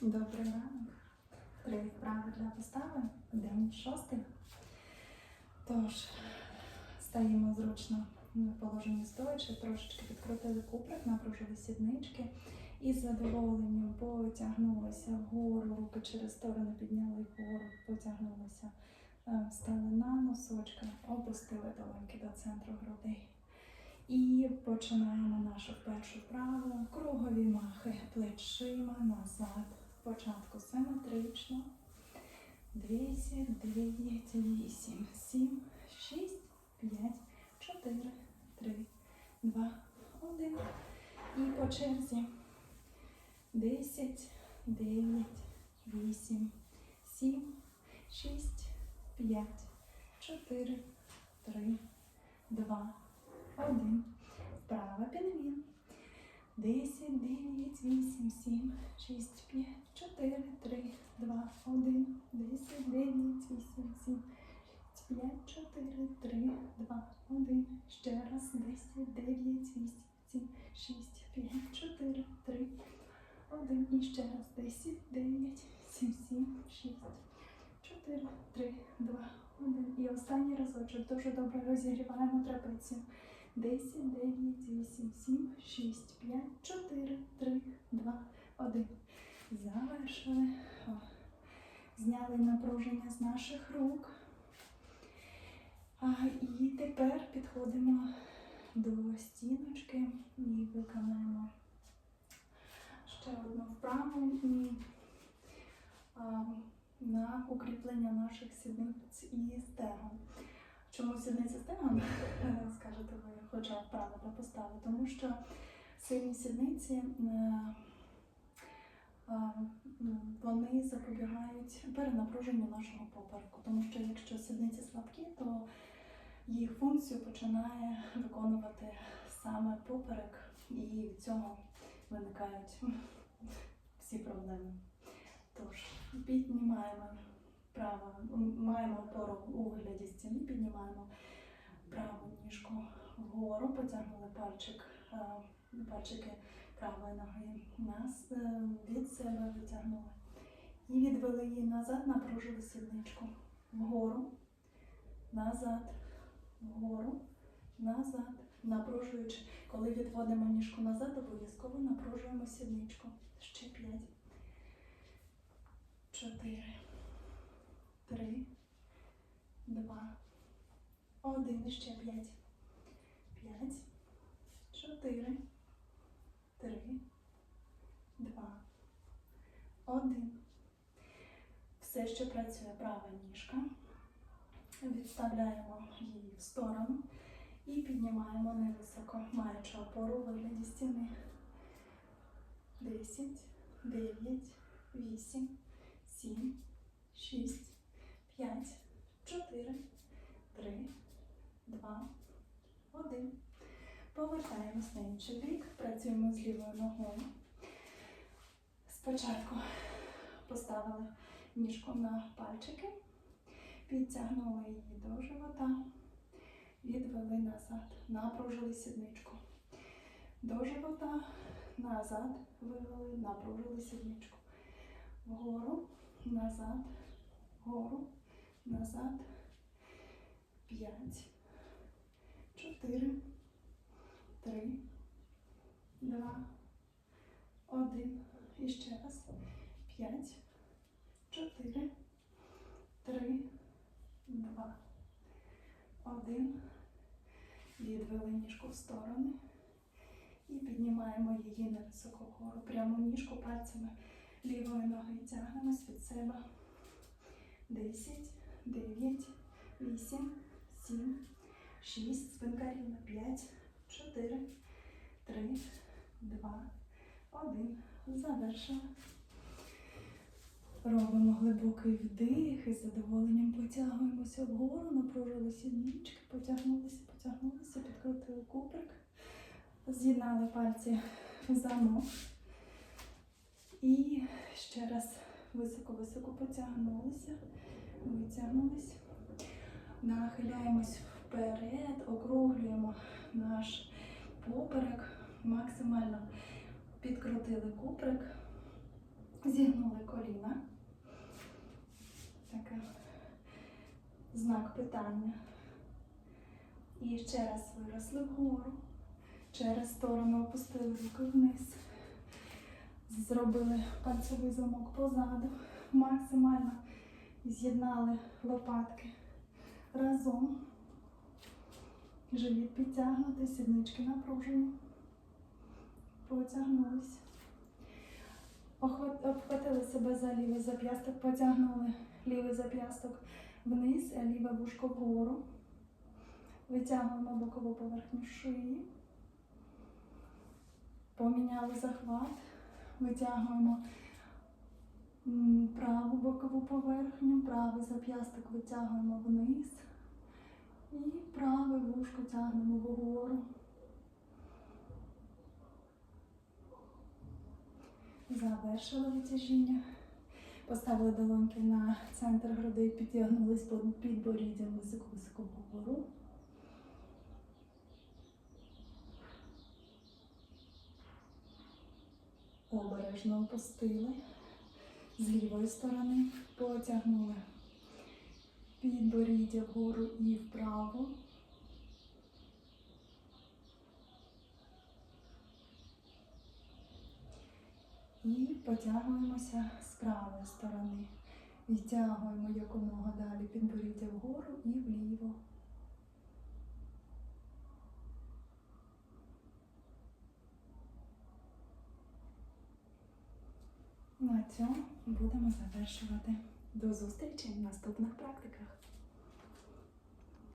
Добрий ранок. Три вправи для постави. День шостий. Тож, стаємо зручно в положенні стоячи, трошечки підкрутили куприк, напружили сіднички і з задоволенням потягнулися вгору, руки через сторони підняли вгору, потягнулися, Е, стали на носочки, опустили долоньки до центру грудей. І починаємо нашу першу вправу. Кругові махи плечима назад. Спочатку симетрично. 10, 9, 8, 7, 6, 5, 4, 3, 2, 1. І по черзі 10, 9, 8, 7, 6, 5, 4, 3, 2, 1. Вправа підмін. 10, 9, 8, 7, 6, 5, 4, 3, 2, 1. 10, 9, 8, 7, 5, 4, 3, 2, 1. Ще раз. 10, 9, 8, 7, 6, 5, 4, 3, 1. І ще раз. 10, 9, 7, 7, 6, 4, 3, 2, 1. І останній разочок. Дуже добре розігріваємо трапецію. 10, 9, 8, 7, 6, 5, 4, 3, 2, 1. Завершили. О. Зняли напруження з наших рук. А, і тепер підходимо до стіночки і виконаємо ще одну вправу і, а, на укріплення наших сідниць і стегон. Чому сідниця стегон? Скажете ви, хоча для постави, тому що сильні сідниці е, е, вони запобігають перенапруженню нашого попереку. Тому що якщо сідниці слабкі, то їх функцію починає виконувати саме поперек, і від цього виникають всі проблеми. Тож, піднімаємо право, маємо опору у вигляді стіни, піднімаємо праву ніжку вгору, потягнули пальчик, е, пальчики правої ноги нас е, від себе витягнули. І відвели її назад, напружили сідничку. Вгору, назад, вгору, назад. Напружуючи, коли відводимо ніжку назад, обов'язково напружуємо сідничку. Ще п'ять. Чотири. Три. Два. Один. Ще п'ять. П'ять. Чотири. Три. Два. Один. Все ще працює права ніжка. Відставляємо її в сторону і піднімаємо невисоко, маючи опору вигляді стіни. 10, 9, 8, 7, 6, 5, 4, 3, 2, 1. Повертаємось на інший бік, працюємо з лівою ногою. Спочатку поставили ніжку на пальчики, підтягнули її до живота, відвели назад, напружили сідничку. До живота, назад, вивели, напружили сідничку. Вгору, назад, вгору, назад. П'ять, чотири, три, два, один. І ще раз. П'ять, чотири, три, два, один. Відвели ніжку в сторони і піднімаємо її на високу вгору. Пряму ніжку пальцями лівої ноги тягнемось від себе. 10, 9, 8, 7, 6, спинка рівна, 5, 4, 3, 2, 1. Завершили. Робимо глибокий вдих і з задоволенням потягуємося вгору, напружили сіднички, потягнулися, потягнулися, підкрутили куприк, з'єднали пальці в замок. І ще раз високо-високо потягнулися, витягнулись. Нахиляємось вперед, округлюємо наш поперек, максимально підкрутили куприк, Зігнули коліна. Таке знак питання. І ще раз виросли вгору. Через сторону опустили руки вниз. Зробили пальцевий замок позаду. Максимально з'єднали лопатки разом. Живіт підтягнути, сіднички напружені. Потягнулись. Обхватили себе за лівий зап'ясток, потягнули лівий зап'ясток вниз, а ліве вушко вгору. Витягуємо бокову поверхню шиї. Поміняли захват. Витягуємо праву поверхню, правий зап'ясток витягуємо вниз. І праве вушко тягнемо вгору. Завершили витяжіння. Поставили долоньки на центр грудей, підтягнулись під підборіддям високо-високо вгору. Обережно опустили. З лівої сторони потягнули підборіддя вгору і вправо. І потягуємося з правої сторони. Відтягуємо якомога далі підборіддя вгору і вліво. На цьому будемо завершувати. До зустрічі в наступних практиках.